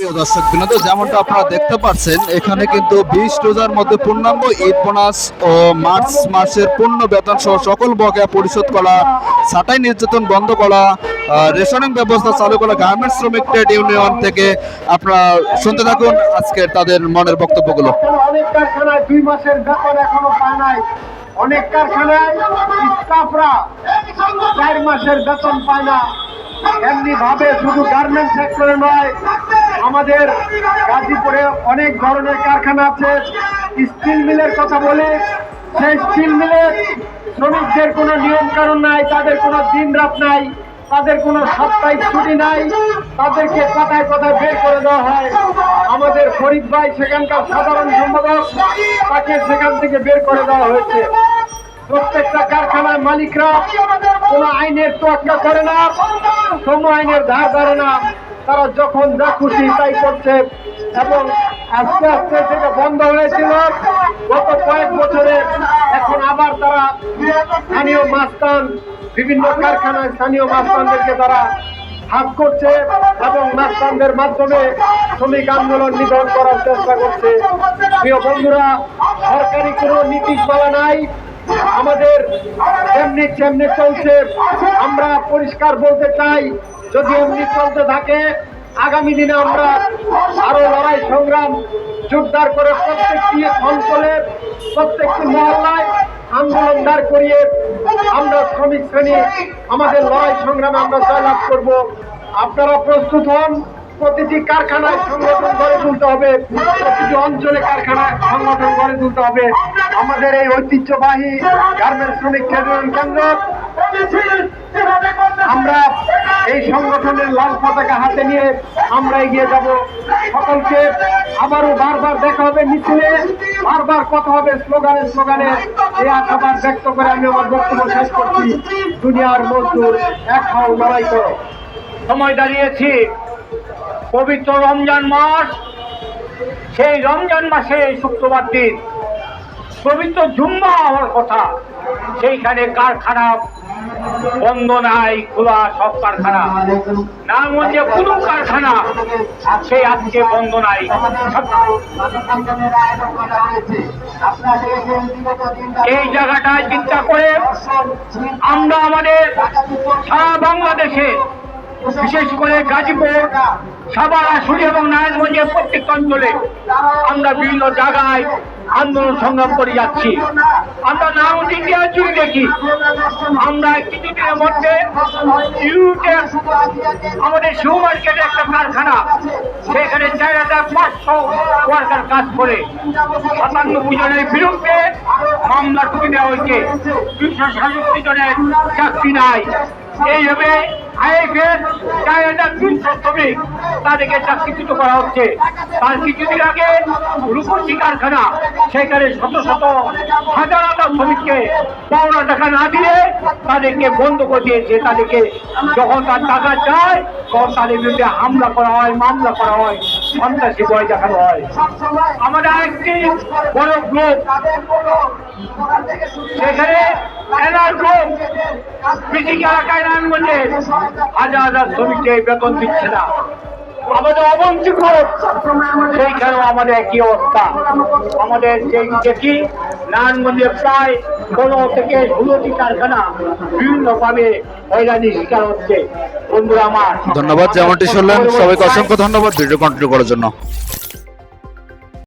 প্রিয় দর্শক বিনোদ যেমনটা আপনারা দেখতে পাচ্ছেন, এখানে কিন্তু বিশ রোজার মধ্যে পূর্ণাঙ্গ ঈদ বোনাস ও মার্চ মাসের পূর্ণ বেতন সহ সকল বকেয়া পরিশোধ করা, ছাঁটাই নির্যাতন বন্ধ করা রেশনিং ব্যবস্থা চালু করা গার্মেন্টস শ্রমিক ট্রেড ইউনিয়ন থেকে আপনারা শুনতে থাকুন আজকের তাদের মনের বক্তব্যগুলো। অনেক কারখানায় চার মাসের বেতন পায় না। এমনি ভাবে শুধু গার্মেন্ট সেক্টরে নয় আমাদের গাজীপুরে অনেক ধরনের কারখানা আছে। স্টিল মিলের কথা বলে, সেই স্টিল মিলের শ্রমিকদের কোনো নিয়ম কানুন নাই, তাদের কোনো দিন রাত নাই, তাদের কোনো সাপ্তাহিক ছুটি নাই, তাদেরকে কথায় কথায় বের করে দেওয়া হয়। আমাদের ফরিদ ভাই, সেখানকার সাধারণ সম্পাদক, তাকে সেখান থেকে বের করে দেওয়া হয়েছে। প্রত্যেকটা কারখানার মালিকরা কোনো আইনের তোয়াক্কা করে না শ্রম আইনের ধার ধারে না। তারা যখন যা খুশি তাই করছে এবং আস্তে আস্তে সেটা বন্ধ হয়েছিল। গত কয়েক বছরে এখন আবার তারা স্থানীয় মাস্তান, বিভিন্ন কারখানায় স্থানীয় মাস্তানদেরকে তারা হাত করছে এবং মাস্তানদের মাধ্যমে শ্রমিক আন্দোলন নিধন করার চেষ্টা করছে। প্রিয় বন্ধুরা, সরকারি কোনো নীতি নীতিমালা নাই। আমাদের যেমনি যেমনি চলছে, আমরা পরিষ্কার বলতে চাই, যদি এমনি চলতে থাকে, আগামী দিনে আমরা আরও লড়াই, সংগ্রাম, জোরদার করে প্রত্যেকটি অঞ্চলে প্রত্যেকটি মহল্লায় আন্দোলন দাঁড় করিয়ে আমরা শ্রমিক শ্রেণি, আমাদের লড়াই সংগ্রামে আমরা জয়লাভ করব। আপনারা প্রস্তুত হন, প্রতিটি কারখানায় সংগঠন গড়ে তুলতে হবে, প্রতিটি অঞ্চলে কারখানায় সংগঠন গড়ে তুলতে হবে। আমাদের এই ঐতিহ্যবাহী গার্মেন্ট শ্রমিক ট্রেড কেন্দ্র, আমরা এই সংগঠনের লাল পতাকা হাতে নিয়ে আমরা এগিয়ে যাব। সকলকে আবারও বারবার দেখা হবে মিছিলে, বারবার কথা হবে স্লোগানে স্লোগানে। এই আশাবাদ ব্যক্ত করে আমি আমার বক্তব্য শেষ করছি। দুনিয়ার মজদুর, এক হাও লড়াই করো। সময় দাঁড়িয়েছি। পবিত্র রমজান মাস, সেই রমজান মাসে শুক্রবার দিন। পবিত্র জুম্মা হওয়ার কথা। সেইখানে কারখানা বন্ধ নাই, খোলা সব কারখানা। নারায়ণগঞ্জে কোনো কারখানা সেই আজকে বন্ধ নাই। এই জায়গাটায় চিন্তা করে আমরা আমাদের সারা বাংলাদেশে বিশেষ করে গাজীপুর, সাভার আসুরি এবং নারায়ণগঞ্জের প্রত্যেক অঞ্চলে আমরা বিভিন্ন জায়গায় আন্দোলন সংগ্রাম করে যাচ্ছি। আমরা নারায়ণগঞ্জ ইন্ডিয়া জুড়ে দেখি। আমরা কিছুদিনের মধ্যে আমাদের শিউ মার্কেটে একটা কারখানা, সেখানে চার হাজার পাঁচশো ওয়ার্কার কাজ করে। সাতান্নব্বই জনের বিরুদ্ধে মামলা টুকি দেওয়া হয়েছে। দুশো সাতষট্টি জনের চাকরি নাই। এইভাবে আইএফএস হাজার তিনশো শ্রমিক তাদেরকে চাকরিচ্যুত করা হচ্ছে। তার কিছুদিন আগে রূপসী কারখানা, সেখানে শত শত হাজার হাজার শ্রমিককে পাওনা টাকা না দিয়ে তাদেরকে বন্ধ করে দিয়েছে। তাদেরকে যখন তার টাকা চায় তখন তাদের বিরুদ্ধে হামলা করা হয়, মামলা করা হয়, সন্ত্রাসী ভয় দেখানো হয়। আমাদের আরেকটি বড় গ্রুপ সেখানে এনার গ্রুপ কৃষিক এলাকায় নারায়ণগঞ্জে হাজার হাজার শ্রমিককে বেতন দিচ্ছে না। আমাদের অবঞ্চিত সেইখানেও আমাদের একই অবস্থা। আমাদের সেই দেখি নারায়ণগঞ্জে প্রায় পনেরো থেকে ষোলোটি কারখানা বিভিন্নভাবে হয়রানির শিকার হচ্ছে। বন্ধুরা আমার, ধন্যবাদ, যেমনটি শুনলেন, সবাইকে অসংখ্য ধন্যবাদ, ভিডিও কন্টিনিউ করার জন্য।